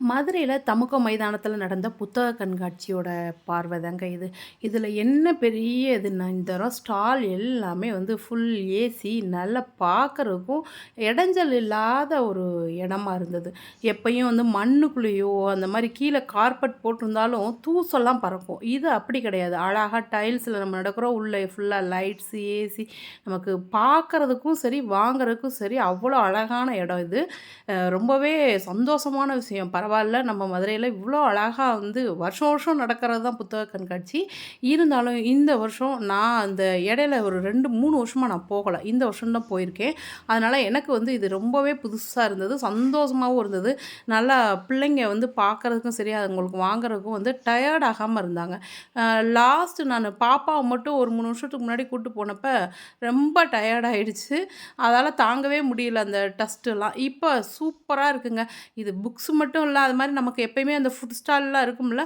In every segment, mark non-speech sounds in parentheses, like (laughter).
மதுரையில் தமுக மைதானத்தில் நடந்த புத்தக கண்காட்சியோட பார்வை தாங்க இது. இதில் என்ன பெரிய இதுன்னா இந்த தரம் ஸ்டால் எல்லாமே வந்து ஃபுல் ஏசி நல்லா பார்க்குறதுக்கும் இடைஞ்சல் இல்லாத ஒரு இடமா இருந்தது. எப்பயும் வந்து மண்ணுக்குள்ளேயோ அந்த மாதிரி கீழே கார்பெட் போட்டிருந்தாலும் தூசெல்லாம் பறக்கும். இது அப்படி கிடையாது. அழகாக டைல்ஸில் நம்ம நடக்கிறோம். உள்ளே ஃபுல்லாக லைட்ஸ் ஏசி நமக்கு பார்க்குறதுக்கும் சரி வாங்குறதுக்கும் சரி அவ்வளோ அழகான இடம் இது. ரொம்பவே சந்தோஷமான விஷயம். பரவாயில்ல நம்ம மதுரையில் இவ்வளோ அழகாக வந்து வருஷம் வருஷம் நடக்கிறது தான் புத்தக கண்காட்சி. இருந்தாலும் இந்த வருஷம் நான் அந்த இடையில ஒரு ரெண்டு மூணு வருஷமாக நான் போகலை. இந்த வருஷம் தான் போயிருக்கேன். அதனால் எனக்கு வந்து இது ரொம்பவே புதுசாக இருந்தது சந்தோஷமாகவும் இருந்தது. நல்லா பிள்ளைங்க வந்து பார்க்குறதுக்கும் சரி அவங்களுக்கு வாங்குறதுக்கும் வந்து டயர்ட் ஆகாமல் இருந்தாங்க. லாஸ்ட்டு நான் பாப்பாவை மட்டும் ஒரு மூணு வருஷத்துக்கு முன்னாடி கூப்பிட்டு போனப்போ ரொம்ப டயர்டாகிடுச்சு அதால் தாங்கவே முடியல அந்த டஸ்ட்டெல்லாம் இப்போ சூப்பராக இருக்குங்க. இது புக்ஸ் மட்டும் இல்லை அது மாதிரி நமக்கு எப்பயுமே அந்த ஃபுட் ஸ்டால்லாம் இருக்கும்ல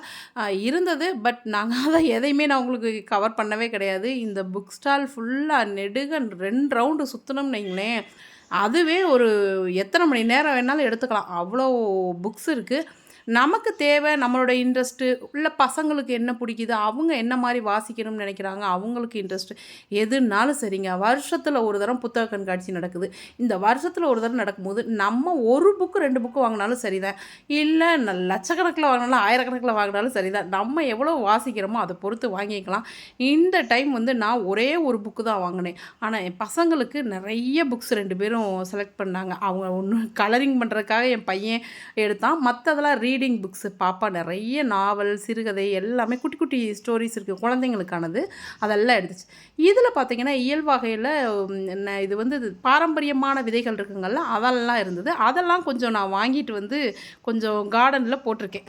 இருந்தது. பட் நாங்கள் (laughs) அதை எதையுமே நான் உங்களுக்கு கவர் பண்ணவே கிடையாது. இந்த புக் ஸ்டால் ஃபுல்லாக நெடுக ரெண்டு ரவுண்டு சுற்றினோம்னு வைங்களேன். அதுவே ஒரு எத்தனை மணி நேரம் வேணாலும் எடுத்துக்கலாம். அவ்வளோ புக்ஸ் இருக்குது நமக்கு தேவை நம்மளோட இன்ட்ரெஸ்ட்டு உள்ள பசங்களுக்கு என்ன பிடிக்குது அவங்க என்ன மாதிரி வாசிக்கணும்னு நினைக்கிறாங்க அவங்களுக்கு இன்ட்ரெஸ்ட்டு எதுனாலும் சரிங்க வருஷத்தில் ஒரு தரம் புத்தக கண்காட்சி நடக்குது. இந்த வருஷத்தில் ஒரு தரம் நடக்கும்போது நம்ம ஒரு புக்கு ரெண்டு புக்கு வாங்கினாலும் சரிதான். இல்லை லட்சக்கணக்கில் வாங்கினாலும் ஆயிரக்கணக்கில் வாங்கினாலும் சரிதான். நம்ம எவ்வளோ வாசிக்கிறோமோ அதை பொறுத்து வாங்கிக்கலாம். இந்த டைம் வந்து நான் ஒரே ஒரு புக்கு தான் வாங்கினேன். ஆனால் என் பசங்களுக்கு நிறைய புக்ஸ் ரெண்டு பேரும் செலக்ட் பண்ணாங்க. அவங்க ஒன்று கலரிங் பண்ணுறதுக்காக என் பையன் எடுத்தான். மற்றதெல்லாம் ரீடிங் புக்ஸு பாப்பா நிறைய நாவல் சிறுகதை எல்லாமே குட்டி குட்டி ஸ்டோரிஸ் இருக்குது குழந்தைங்களுக்கானது. அதெல்லாம் எடுத்துச்சு. இதில் பார்த்திங்கன்னா இயல் வகையில் இது வந்து பாரம்பரியமான விதைகள் இருக்குங்கள்ல அதெல்லாம் இருந்தது. அதெல்லாம் கொஞ்சம் நான் வாங்கிட்டு வந்து கொஞ்சம் கார்டனில் போட்டிருக்கேன்.